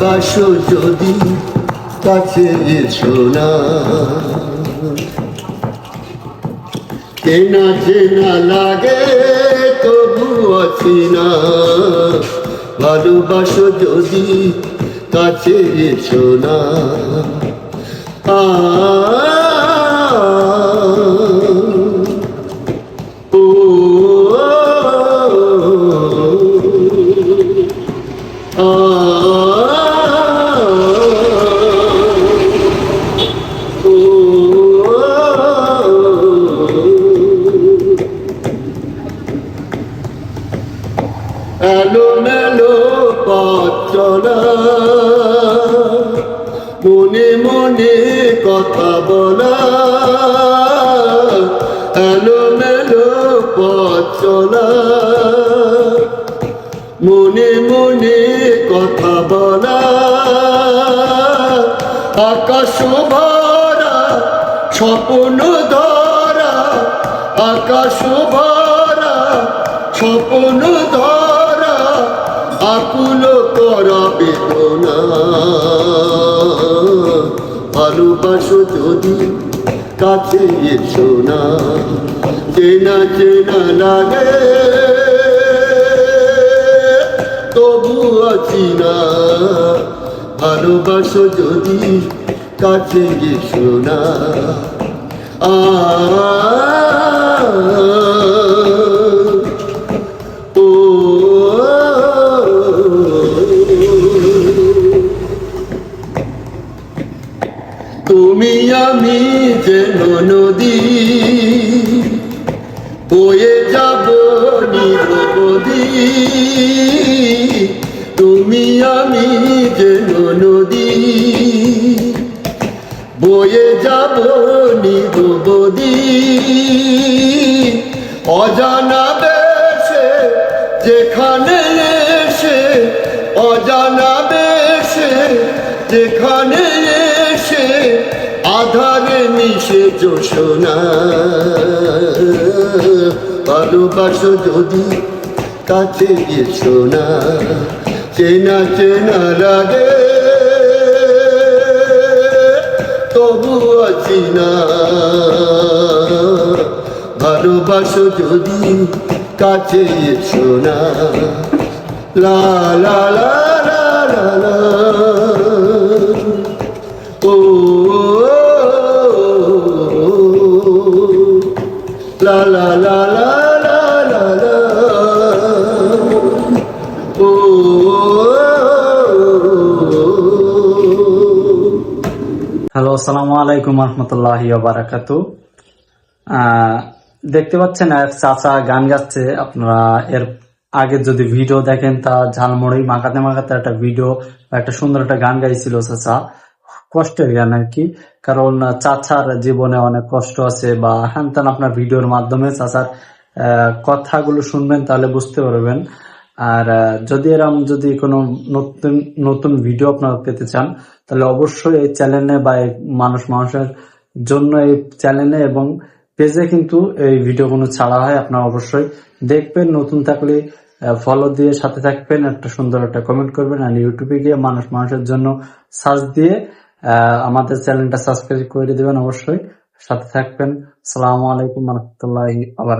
ভালোবাসো যদি কাছে এসো না, চেনা চেনা লাগে তবু আছি না। ভালোবাসো যদি কাছে এসো না, আ, ও মেলো পথ চলা। মনে মনে কথা বলা। এলো মেলো পথ চলা। মনে মনে কথা বলা। আকাশ ভরা, স্বপ্ন ধরা। আকাশ ভরা, স্বপ্ন ধরা। আকুল করা বেদনা ভালোবাসো যদি কাছে এসো না, চেনা চেনা লাগে, তবু আছি না। ভালোবাসো যদি কাছে এসো না, আ তুমি আমি যেন নদী, বয়ে যাব নিরবধি অজানা দেশে যেখানে এসে, অজানা দেশে যেখানে এসে আধারে মিশে যোশনা ভালোবাসো যদি কাছে এসো না, চেনা চেনা লাগে তবু আছি না। ভালোবাসো যদি কাছে এসো না, লা লা লা লা ও লা লা লা লা লা লা। হ্যালো আসসালামু আলাইকুম রহমতুল্লাহ বারাকাতু দেখতে পাচ্ছেন, এক চাচা গান গাচ্ছে। আপনারা এর আগে যদি ভিডিও দেখেন, তা ঝালমুড়ি মাখাতে মাখাতে একটা ভিডিও একটা সুন্দর একটা গান গাইছিল চাচা। কষ্টের গান আর কি। কারণ চাচার জীবনে অনেক কষ্ট আছে বা হ্যান আপনার ভিডিওর মাধ্যমে চাচার কথাগুলো শুনবেন তাহলে বুঝতে পারবেন। আর যদি এরকম যদি কোনো নতুন নতুন ভিডিও আপনারা পেতে চান, তাহলে অবশ্যই এই চ্যানেলে বা মানুষ মানুষের জন্য এই চ্যানেলে এবং পেজে কিন্তু এই ভিডিওগুলো ছাড়া হয়। আপনারা অবশ্যই দেখবেন, নতুন থাকলে ফলো দিয়ে সাথে থাকবেন, একটা সুন্দর একটা কমেন্ট করবেন আর ইউটিউবে গিয়ে মানুষ মানুষের জন্য সার্চ দিয়ে আমাদের চ্যানেলটা সাবস্ক্রাইব করে দিবেন অবশ্যই। সাথে থাকবেন। সালামু আলাইকুম রহমতুল্লাহ আবার